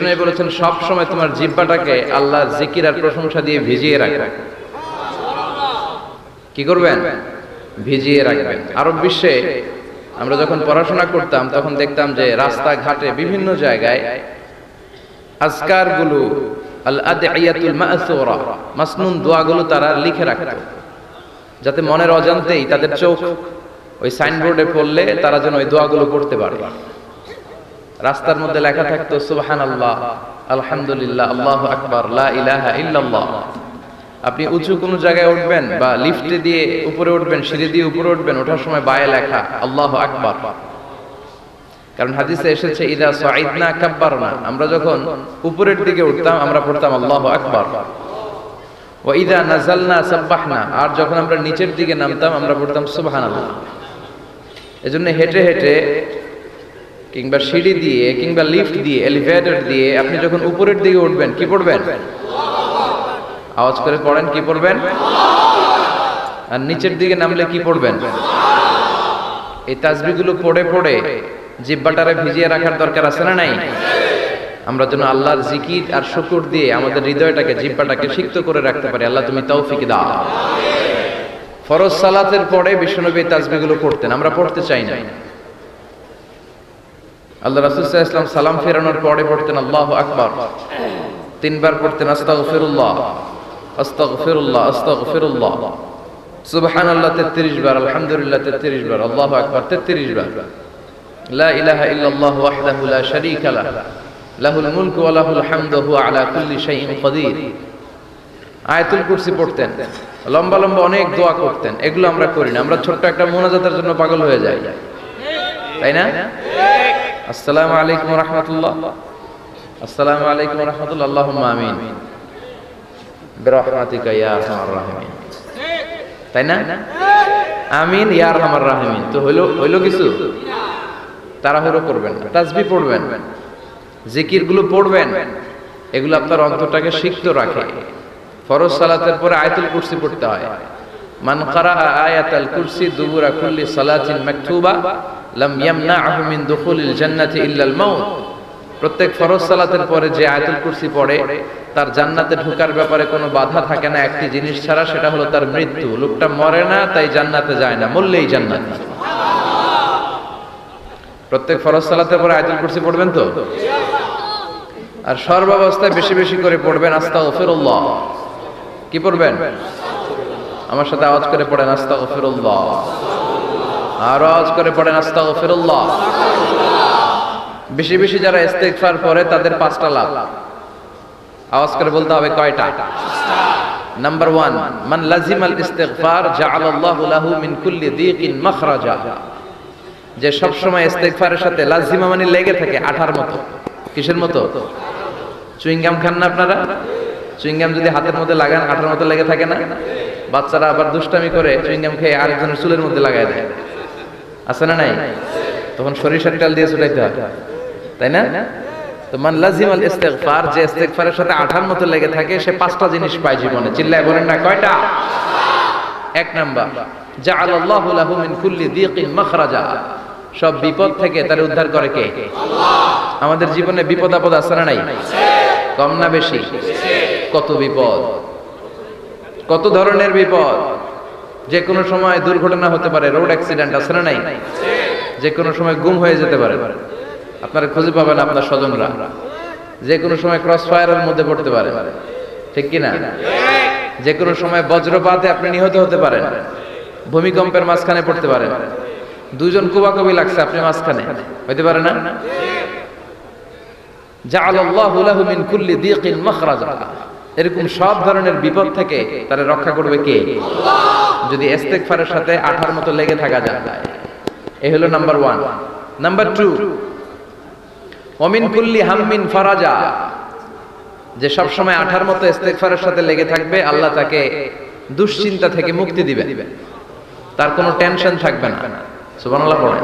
বিষ্ণু বলেছেন সব সময় তোমার জিব্বাটাকে আল্লাহ জিকির আর প্রশংসা দিয়ে ভিজিয়ে রাখবে কি করবেন? ভিজিয়ে রাখবেন। আরব বিশ্বে আমরা যখন পড়াশোনা করতাম, তখন দেখতাম যে রাস্তাঘাটে বিভিন্ন জায়গায় আজকারগুলো মাসনুন দোয়াগুলো তারা লিখে রাখত। যাতে মনের অজান্তেই তাদের চোখ ওই সাইনবোর্ডে পড়লে তারা যেন ওই দোয়াগুলো পড়তে পারে রাস্তার মধ্যে লেখা থাকতো সুবহান আল্লাহ আলহামদুলিল্লাহ, আল্লাহ আকবার ইল্লাল্লাহ। আপনি উঁচু কোনো জায়গায় উঠবেন বা লিফটে দিয়ে উপরে উঠবেন, সিঁড়ি দিয়ে উপরে উঠবেন, ওঠার সময় বায়ে লেখা, আল্লাহ আকবার। কারণ হাদিসে এসেছে, ইদা সাইদনা কাব্বারনা। আমরা যখন উপরের দিকে উঠতাম, আমরা পড়তাম, আল্লাহ আকবার। ওয়া ইদা নাযালনা সাব্বাহনা। আর যখন আমরা নিচের দিকে নামতাম, আমরা পড়তাম, সুবহানাল্লাহ। এজন্য হেঁটে হেঁটে কিংবা সিঁড়ি দিয়ে কিংবা লিফট দিয়ে এলিভেটর দিয়ে আপনি যখন উপরের দিকে উঠবেন, কি পড়বেন? আওয়াজ করে পড়েন, কি পড়বেন? আর নিচের দিকে নামলে কি পড়বেন? এই তাসবিগুলো পড়ে পড়ে জিব্বাটারে ভিজিয়ে রাখার দরকার আছে না নাই? আমরা যেন আল্লাহর জিকির আর শুকুর দিয়ে আমাদের হৃদয়টাকে জিব্বাটাকে সিক্ত করে রাখতে পারি। আল্লাহ তুমি তৌফিক দাও। ফরজ সালাতের পরে বিশ্বনবী এই তাসবিগুলো পড়তেন। আমরা পড়তে চাই না। আল্লাহ রাসূল সাল্লাল্লাহু আলাইহি ওয়াসাল্লাম সালাম ফেরানোর পরে পড়তেন, আল্লাহু আকবার। তিনবার পড়তেন, আস্তাগফিরুল্লাহ। আস্তাগফিরুল্লাহ আস্তাগফিরুল্লাহ। সুবহানাল্লাহ 33 বার, আলহামদুলিল্লাহ 33 বার, আল্লাহু আকবার 33 বার। লা ইলাহা ইল্লাল্লাহ ওয়াহদাহু লা শারীকা লাহ লাহুল মুলকু ওয়া লাহুল হামদু হুয়া আলা কুল্লি শাইইন কাদির আয়াতুল কুরসি পড়তেন, লম্বা লম্বা অনেক দোয়া করতেন, এগুলো আমরা করি না, আমরা ছোট্ট একটা মোনাজাতের জন্য পাগল হয়ে যাই। তাই না? আসসালামু আলাইকুম রাহমাতুল্লাহ। আসসালামু আলাইকুম রাহমাতুল্লাহ। আল্লাহুম্মা আমিন। বিরহমাতিকা ইয়া আরহামার তাই না? আমিন ইয়া আরহামার রাহিমিন। তো হইল হইল কিছু? তাড়াহুড়ো করবেন না তাসবিহ পড়বেন জিকিরগুলো পড়বেন, এগুলো আপনার অন্তরটাকে সিক্ত রাখে। ফরজ সালাতের পরে আয়াতুল কুরসি পড়তে হয়। মান কারা আয়াতাল কুরসি দুবুরা কুল্লি সালাতিন মাকতুবা লাম ইয়ামনাহু মিন দুখুলিল জান্নাতি ইল্লাল মাউত। প্রত্যেক ফরজ সালাতের পরে যে আয়াতুল কুরসি পড়ে, তার জান্নাতে ঢোকার ব্যাপারে কোনো বাধা থাকে না। একটি জিনিস ছাড়া সেটা হলো তার মৃত্যু। লোকটা মরে না, তাই জান্নাতে যায় না, মরলেই জান্নাত। প্রত্যেক ফরজ সালাতের পরে আয়াতুল কুরসি পড়বেন তো? আর সর্বাবস্থায় বেশি বেশি করে পড়বেন আস্তাগফিরুল্লাহ। কি পড়বেন? আমার সাথে আওয়াজ করে পড়েন আস্তাগফিরুল্লাহ। আর আওয়াজ করে পড়েন, আস্তাগফিরুল্লাহ। বেশি বেশি যারা ইস্তেগফার পড়ে, তাদের পাঁচটা লাভ। আওয়াজ করে বলতে হবে কয়টা? নাম্বার ওয়ান মান লাজিমাল ইস্তেগফার, জাআলাল্লাহু লাহু মিন কুল্লি দীকিন মাখরাজা। যে সব সময় ইস্তেগফারের সাথে লাজিমা মানে লেগে থাকে আঠার মতো। কিসের মতো? চুইংগাম খান না আপনারা? চুইংগাম যদি হাতের মধ্যে লাগান, আঠার মতো লেগে থাকে না? বাচ্চারা আবার দুষ্টামি করে, চুইংগাম খেয়ে আরেকজনের চুলের মধ্যে লাগায় দেয়। আছে না নাই? তখন সরিষার তেল দিয়ে ছুটাইতে হয়। তাই না? তো মান লাজিমাল ইস্তেগফার যে ইস্তেগফারের সাথে আঠার মতো লেগে থাকে সে পাঁচটা জিনিস পায় জীবনে। চিল্লায় বলেন না কয়টা? এক নাম্বার জাআলাল্লাহু লাহু মিন কুল্লি দীকিন মাখরাজা। সব বিপদ থেকে তার উদ্ধার করে কে? আমাদের জীবনে বিপদ আপদ আছে না নাই? কম না বেশি? কত বিপদ? কত ধরনের বিপদ? যে কোনো সময় দুর্ঘটনা হতে পারে রোড অ্যাক্সিডেন্ট আছে না নাই? যে কোনো সময় গুম হয়ে যেতে পারে। আপনারা খুঁজে পাবেন আপনার স্বজনরা। যে কোনো সময় ক্রস ফায়ারের মধ্যে পড়তে পারে। ঠিক কি না যে কোনো সময় বজ্রপাতে আপনি নিহত হতে পারেন। ভূমিকম্পের মাঝখানে পড়তে পারেন। দুজন কুবাকবি লাগছে আপনি মাঝখানে। হইতে পারে না? জাআলাল্লাহু লাহু মিন কুল্লি দীকিন মাখরাজা। এরকম সব ধরনের বিপদ থেকে তারা রক্ষা করবে কে? যদি ইস্তেগফারের সাথে আঠার মতো লেগে থাকা যায়। এ হলো নাম্বার ওয়ান। নাম্বার টু অমিন কুল্লি হাম্মিন ফারাজা। যে সব সময় আঠার মতো ইস্তেগফারের সাথে লেগে থাকবে, আল্লাহ তাকে দুশ্চিন্তা থেকে মুক্তি দিবে তার কোনো টেনশন থাকবে না। সুবহানাল্লাহ পড়ে।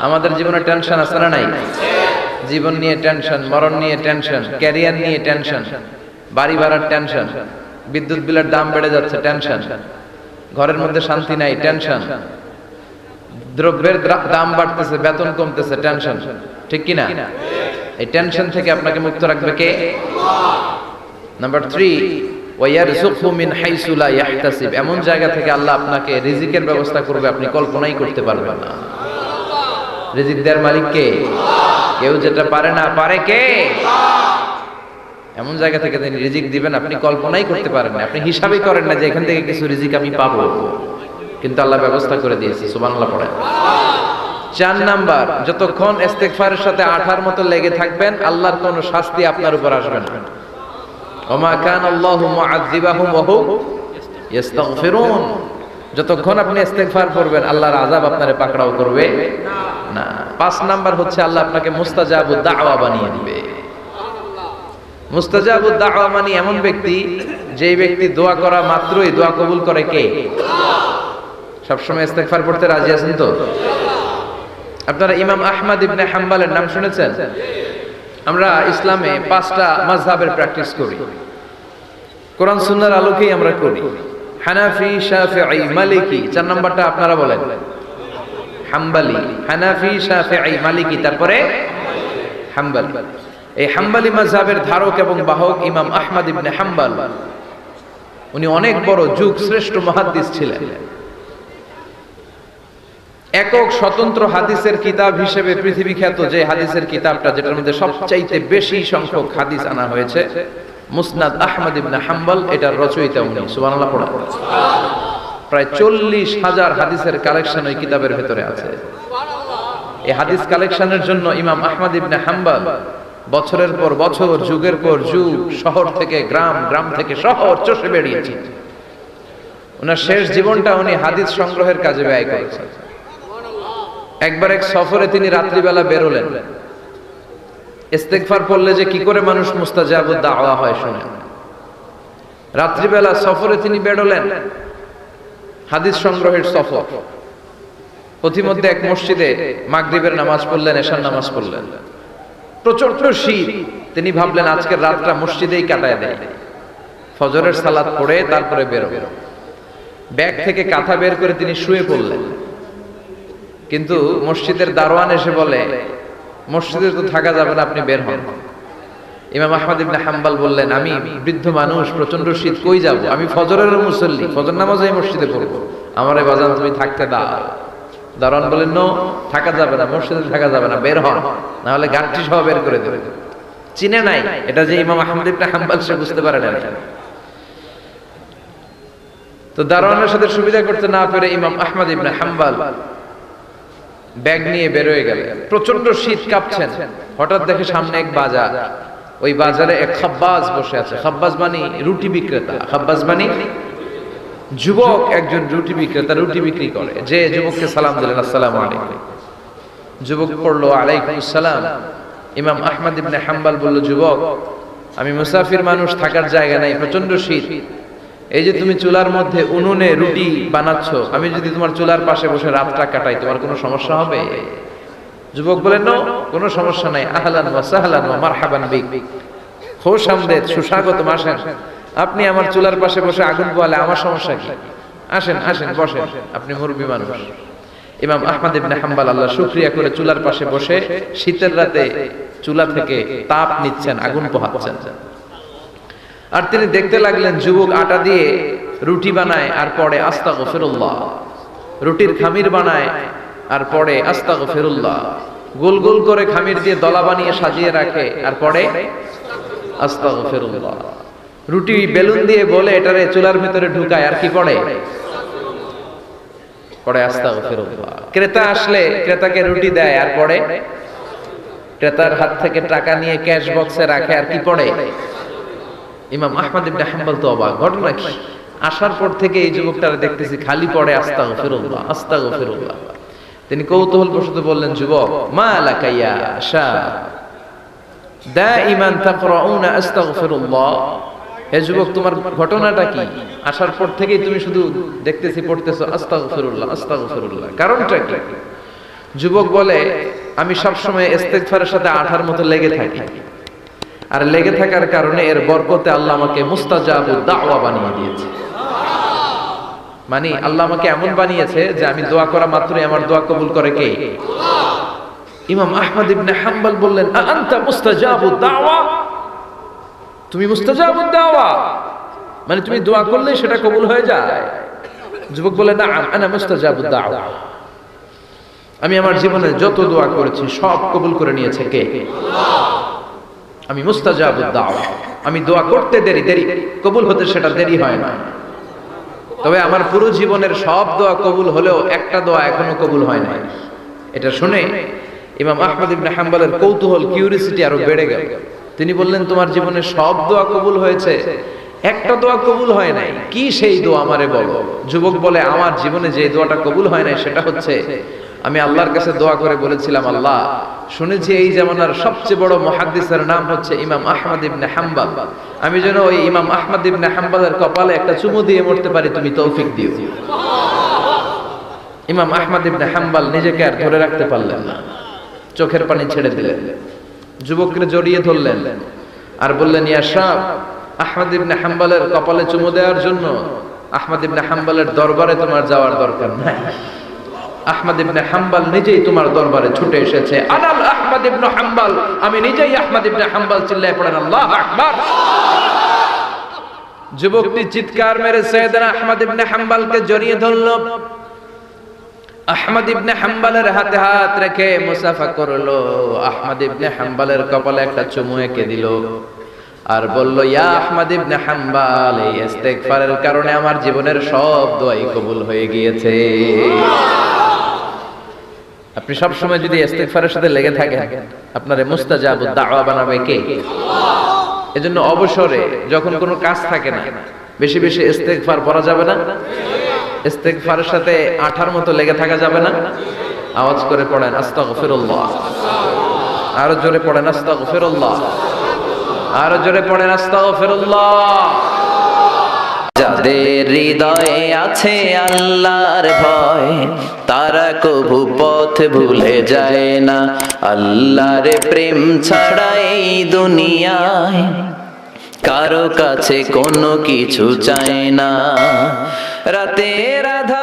আমাদের জীবনে টেনশন আছে না নাই? জীবন নিয়ে টেনশন, মরণ নিয়ে টেনশন, ক্যারিয়ার নিয়ে টেনশন। বাড়ি ভাড়ার টেনশন বিদ্যুৎ বিলের দাম বেড়ে যাচ্ছে টেনশন ঘরের মধ্যে শান্তি নাই টেনশন দ্রব্যের দাম বাড়তেছে, বেতন কমতেছে টেনশন ঠিক কি না এই টেনশন থেকে আপনাকে মুক্ত রাখবে কে? নাম্বার থ্রি মিন এমন জায়গা থেকে আল্লাহ আপনাকে রিজিকের ব্যবস্থা করবে, আপনি কল্পনাই করতে পারবেন না। রিজিক দেওয়ার মালিক কে? কেউ যেটা পারে না, পারে কে? এমন জায়গা থেকে তিনি রিজিক দিবেন, আপনি কল্পনাই করতে পারেন আপনি হিসাবই করেন না যে এখান থেকে কিছু রিজিক আমি পাবো। কিন্তু আল্লাহ ব্যবস্থা করে দিয়েছে, সুবহানাল্লাহ পড়েন। চার নাম্বার, যতক্ষণ ইস্তেগফারের সাথে আঠার মতো লেগে থাকবেন, আল্লাহর কোনো শাস্তি আপনার উপর আসবে না। ওমা কান ইস্তাগফিরুন। যতক্ষণ আপনি ইস্তেগফার করবেন, আল্লাহর আযাব আপনারে পাকড়াও করবে না। পাঁচ নাম্বার হচ্ছে আল্লাহ আপনাকে মুস্তাজাবুদ দাওয়া বানিয়ে দিবে। মুস্তাজাবুদ দাওয়া মানে এমন ব্যক্তি যেই ব্যক্তি দোয়া করা মাত্রই দোয়া কবুল করে কে? সবসময় ইস্তেগফার করতে রাজি আছেন তো? আপনারা ইমাম আহমদ ইবনে হাম্বালের নাম শুনেছেন? আমরা ইসলামে পাঁচটা মাযহাবের প্র্যাকটিস করি। কোরআন সুন্নাহর আলোকেই আমরা করি। হানাফি, শাফিঈ, মালিকি, চার নাম্বারটা আপনারা বলেন। হাম্বালি, হানাফি, শাফিঈ, মালিকি, তারপরে হাম্বালি। এই হাম্বালি মাযহাবের ধারক এবং বাহক ইমাম আহমদ ইবনে হাম্বাল, উনি অনেক বড় যুগ শ্রেষ্ঠ মুহাদ্দিস ছিলেন। একক স্বতন্ত্র হাদিসের কিতাব হিসেবে পৃথিবী খ্যাত যে হাদিসের কিতাবটা, যেটার মধ্যে সবচাইতে বেশি সংখ্যক হাদিস আনা হয়েছে, মুসনাদ আহমদ ইবনে হাম্বল, এটার রচয়িতা উনি, সুবহানাল্লাহ পড়া প্রায় চল্লিশ হাজার হাদিসের কালেকশন ওই কিতাবের ভেতরে আছে। এই হাদিস কালেকশনের জন্য ইমাম আহমদ ইবনে হাম্বল বছরের পর বছর, যুগের পর যুগ, শহর থেকে গ্রাম গ্রাম থেকে শহর চষে বেরিয়েছে। ওনার শেষ জীবনটা উনি হাদিস সংগ্রহের কাজে ব্যয় করেছেন। একবার এক সফরে তিনি রাত্রিবেলা বেরোলেন। ইস্তেগফার পড়লে যে কি করে মানুষ মুস্তাজাবুদ দাওয়া হয় শুনেন রাত্রিবেলা সফরে তিনি বেরোলেন, হাদিস সংগ্রহের সফর। পথিমধ্যে এক মসজিদে মাগরিবের নামাজ পড়লেন, এশার নামাজ পড়লেন। প্রচণ্ড শীত তিনি ভাবলেন, আজকের রাতটা মসজিদেই কাটায় দেয়। ফজরের সালাত পড়ে তারপরে বেরো। ব্যাগ থেকে কাঁথা বের করে তিনি শুয়ে পড়লেন। কিন্তু মসজিদের দারোয়ান এসে বলে, মসজিদে তো থাকা যাবে না, আপনি বের হন। ইমাম আহমদ ইবনে হাম্বাল বললেন, আমি বৃদ্ধ মানুষ প্রচণ্ড শীত কই যাব? আমি ফজরের মুসল্লি, ফজর নামাজ এই মসজিদে পড়ব। আমার বাজান তুমি থাকতে দাও। দারোয়ান বলেন, নো, থাকা যাবে না, মসজিদে থাকা যাবে না, বের হন না হলে গানটি সহ বের করে দেবে। চিনে নাই, এটা যে ইমাম আহমদ ইবনে হাম্বাল সে বুঝতে পারে না তো দারোয়ানের সাথে সুবিধা করতে না পেরে ইমাম আহমদ ইবনে হাম্বাল ব্যাগ নিয়ে বেরোয় গেলেন। প্রচণ্ড শীত কাঁপছেন। হঠাৎ দেখে সামনে এক বাজার। ওই বাজারে এক খাব্বাজ বসে আছে। খাব্বাজ মানে রুটি বিক্রেতা। খাব্বাজ মানে যুবক একজন রুটি বিক্রেতা, রুটি বিক্রি করে। যে যুবককে সালাম দিলেন, আসসালামু আলাইকুম। যুবক পড়ল, আলাইকুম সালাম। ইমাম আহমদ ইবনে হাম্বাল বলল, যুবক, আমি মুসাফির মানুষ, থাকার জায়গা নাই প্রচণ্ড শীত। এই যে তুমি চুলার মধ্যে উনুনে রুটি বানাচ্ছ, আমি যদি তোমার চুলার পাশে বসে রাতটা কাটাই, তোমার কোনো সমস্যা হবে? যুবক বলেন নো, কোনো সমস্যা নাই। আহলান ওয়া সাহলান ওয়া মারহাবান বিক। খোশ আমদেদ, সুস্বাগতম আসেন। আপনি আমার চুলার পাশে বসে আগুন পোয়ালে আমার সমস্যা কি? আসেন আসেন বসেন আপনি মুরব্বী মানুষ। ইমাম আহমদ ইবনে হাম্বাল আল্লাহ শুকরিয়া করে চুলার পাশে বসে শীতের রাতে চুলা থেকে তাপ নিচ্ছেন আগুন পোহাচ্ছেন। আর তিনি দেখতে লাগলেন যুবক আটা দিয়ে রুটি বানায় আর পরে আস্তা গফিরুল্লাহ রুটির খামির বানায় আর পরে আস্তা গফিরুল্লাহ গোল গোল করে খামির দিয়ে দলা বানিয়ে সাজিয়ে রাখে আর পরে আস্তা গফিরুল্লাহ রুটি বেলুন দিয়ে বলে এটারে চুলার ভিতরে ঢুকায়, আর কি পড়ে? পরে আস্তা ক্রেতা আসলে ক্রেতাকে রুটি দেয়, আর পরে ক্রেতার হাত থেকে টাকা নিয়ে ক্যাশ বক্সে রাখে, আর কি পড়ে? ইমাম আহমদ ইবনে হাম্বল তো অবাক, ঘটনা কি? আসার পর থেকে এই যুবকটারে দেখতেছি খালি পড়ে, আস্তাগফিরুল্লাহ আস্তাগফিরুল্লাহ। তিনি কৌতূহল বশত বললেন, যুবক, মা লাকা ইয়া শাব দাইমান তাকরাউনা আস্তাগফিরুল্লাহ। হে যুবক, তোমার ঘটনাটা কি? আসার পর থেকেই তুমি শুধু দেখতেছি, পড়তেছো, আস্তাগফিরুল্লাহ আস্তাগফিরুল্লাহ। কারণটা কি? যুবক বলে, আমি সব সময় ইস্তেগফারের সাথে আঠার মতো লেগে থাকি। আর লেগে থাকার কারণে এর বরকতে আল্লাহ আমাকে মুস্তাজাবু দাওয়া বানিয়ে দিয়েছে। মানে আল্লাহ আমাকে এমন বানিয়েছে যে আমি দোয়া করা মাত্রই আমার দোয়া কবুল করে কে? ইমাম আহমদ ইবনে হাম্বল বললেন, "আ আনতা মুস্তাজাবুদ দাওয়া? তুমি মুস্তাজাবুদ দাওয়া। মানে তুমি দোয়া করলে সেটা কবুল হয়ে যায়। যুবক বলে, না, আনা মুস্তাজাবুদ দাওয়া। আমি আমার জীবনে যত দোয়া করেছি, সব কবুল করে নিয়েছে কে? আমি মুস্তাজাবুদ দাওয়া। আমি দোয়া করতে দেরি দেরি। কবুল হতে সেটা দেরি হয় না। তবে আমার পুরো জীবনের সব দোয়া কবুল হলেও একটা দোয়া এখনও কবুল হয় নাই। এটা শুনে ইমাম আহমদ ইবনে হাম্বলের কৌতূহল কিউরিসিটি আরও বেড়ে গেল। তিনি বললেন, তোমার জীবনে সব দোয়া কবুল হয়েছে। একটা দোয়া কবুল হয় নাই। কি সেই দোয়া আমারে বলো? যুবক বলে, আমার জীবনে যে দোয়াটা কবুল হয় নাই সেটা হচ্ছে, আমি আল্লাহর কাছে দোয়া করে বলেছিলাম, আল্লাহ, শুনেছি এই জামানার সবচেয়ে বড় মুহাদ্দিসের নাম হচ্ছে ইমাম আহমদ ইবনে হাম্বাল। আমি যেন ওই ইমাম আহমদ ইবনে হাম্বালের কপালে একটা চুমু দিয়ে মরতে পারি, তুমি তৌফিক দিও। ইমাম আহমদ ইবনে হাম্বাল নিজেকে আর ধরে রাখতে পারলেন না। চোখের পানি ছেড়ে দিলেন। যুবককে জড়িয়ে ধরলেন আর বললেন, ইয়া সাহ আহমদ ইবনে হাম্বালের কপালে চুমু দেওয়ার জন্য আহমদ ইবনে হাম্বালের দরবারে তোমার যাওয়ার দরকার নাই। আহমদ ইবনে হাম্বাল নিজেই তোমার দরবারে ছুটে এসেছে। আনাল আহমদ ইবনে হাম্বাল, আমি নিজেই আহমদ ইবনে হাম্বাল চিল্লায় পড়েন, আল্লাহ আকবার। যুবকটি চিৎকার মেরে সৈয়দনা আহমদ ইবনে হাম্বালকে জড়িয়ে ধরল। আহমদ ইবনে হাম্বালের হাতে হাত রেখে মুসাফা করল। আহমদ ইবনে হাম্বালের কপালে একটা চুমু এঁকে দিল আর বলল, ইয়া আহমদ ইবনে হাম্বাল, এই ইস্তেগফারের কারণে আমার জীবনের সব দোয়াই কবুল হয়ে গিয়েছে। আপনি সব সময় যদি ইস্তেগফারের সাথে লেগে থাকেন, আপনার মুস্তাজাবুদ দাওয়া বানাবে কে? এজন্য অবসরে যখন কোনো কাজ থাকে না, বেশি বেশি ইস্তেগফার পড়া যাবে না? ইস্তেগফারের সাথে আঠার মতো লেগে থাকা যাবে না। আওয়াজ করে পড়েন, আস্তাগফিরুল্লাহ। আরও জোরে পড়েন, আস্তাগফিরুল্লাহ। আরও জোরে পড়েন, আস্তাগফিরুল্লাহ। যাদের হৃদয়ে আছে আল্লাহর ভয়, তারা কবু পথ ভুলে যায় না। আল্লাহর প্রেম ছাড়া এই দুনিয়ায় কারও কাছে কোনো কিছু চায় না। রাতের আধারে যারা সেজে